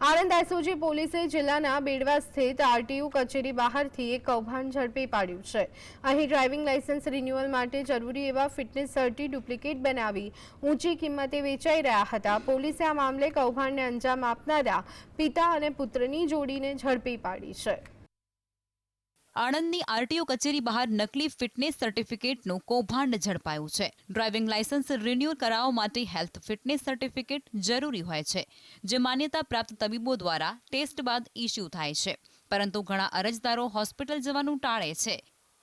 Anand SOG પોલીસે જિલ્લાના બેડવા સ્થિત આરટીયુ કચેરી બહારથી એક કૌભાંડ ઝડપી પાડ્યું છે. અહીં ડ્રાઇવિંગ લાયસન્સ રિન્યુઅલ માટે જરૂરી એવા ફિટનેસ સર્ટી ડુપ્લિકેટ બનાવી ઊંચી કિંમતે વેચાઈ રહ્યા હતા. પોલીસે આ મામલે કૌભાંડને અંજામ આપનારા પિતા અને પુત્રની જોડીને ઝડપી પાડી છે. આણંદની આરટીઓ કચેરી બહાર નકલી ફિટનેસ સર્ટિફિકેટનું કૌભાંડ ઝડપાયું છે. ડ્રાઇવિંગ લાયસન્સ રિન્યૂ કરાવવા માટે હેલ્થ ફિટનેસ સર્ટિફિકેટ જરૂરી હોય છે, જે માન્યતા પ્રાપ્ત તબીબો દ્વારા ટેસ્ટ બાદ ઇસ્યુ થાય છે. પરંતુ ઘણા અરજદારો હોસ્પિટલ જવાનું ટાળે છે,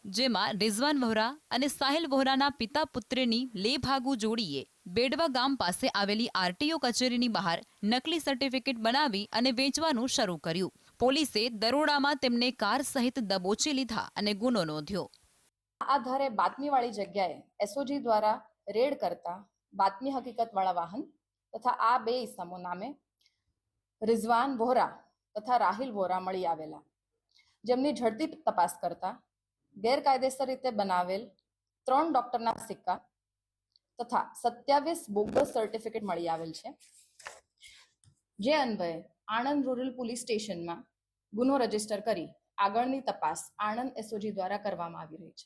જેમાં રિઝવાન વહોરા અને સાહિલ વહોરાના પિતા પુત્રની લેભાગુ જોડીએ બેડવા ગામ પાસે આવેલી આરટીઓ કચેરીની બહાર નકલી સર્ટિફિકેટ બનાવી અને વેચવાનું શરૂ કર્યું. પોલીસે દરોડામાં તેમને કાર સહિત દબોચી લીધા અને ગુનો નોંધ્યો. આધારે બાતમીવાળી જગ્યાએ એસઓજી દ્વારા રેડ કરતા બાતમી હકીકતવાળા વાહન તથા આ બે ઇસમો નામે રિઝવાન વોહરા તથા રાહિલ વોરા મળી આવેલા. જેમની ઝડપી તપાસ કરતા ગેરકાયદેસર રીતે બનાવેલ ત્રણ ડોક્ટરના સિક્કા તથા સત્યાવીસ બોગસ સર્ટિફિકેટ મળી આવેલ છે. જે અન્વયે આણંદ રૂરલ પોલીસ સ્ટેશનમાં ગુનો રજિસ્ટર કરી આગળની તપાસ આણંદ એસઓજી દ્વારા કરવામાં આવી રહી છે.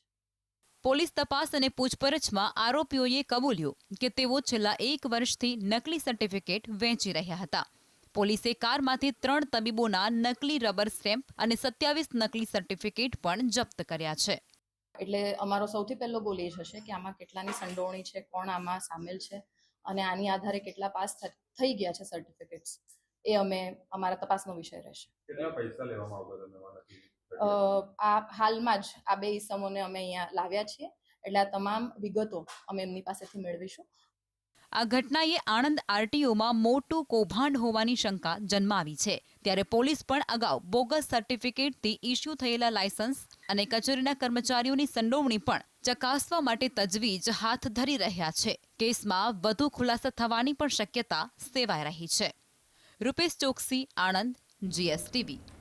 પોલીસ તપાસ અને પૂછપરછમાં આરોપીઓએ કબૂલ્યું કે તેઓ છેલ્લા એક વર્ષથી નકલી સર્ટિફિકેટ વેચી રહ્યા હતા. પોલીસે કારમાંથી ત્રણ તબીબોના નકલી રબર સ્ટેમ્પ અને સત્યાવીસ નકલી સર્ટિફિકેટ પણ જપ્ત કર્યા છે. એટલે અમારો સૌથી પહેલો ગોલ એ જ હશે કે આમાં કેટલાની સંડોવણી છે કોણ આમાં સામેલ છે અને આની આધારે કેટલા પાસ થઈ ગયા છે સર્ટિફિકેટ્સ એ અમે અમારા તપાસનો વિષય રહેશે. કેટલા પૈસા લેવામાં આવતા આ હાલમાં જ આ બે ઇસમોને અમે અહીંયા લાવ્યા છીએ. એટલે આ તમામ વિગતો અમે એમની પાસેથી મેળવીશું. આ ઘટનાએ આણંદ આરટીઓમાં મોટું કૌભાંડ હોવાની શંકા જન્માવી છે. ત્યારે પોલીસ પણ અગાઉ બોગસ સર્ટિફિકેટથી ઇસ્યુ થયેલા લાયસન્સ અને કચેરીના કર્મચારીઓની સંડોવણી પણ ચકાસવા માટે તજવીજ હાથ ધરી રહ્યા છે. કેસમાં વધુ ખુલાસા થવાની પણ શક્યતા સેવાઈ રહી છે. રૂપેશ ચોકસી આણંદ જીએસટીવી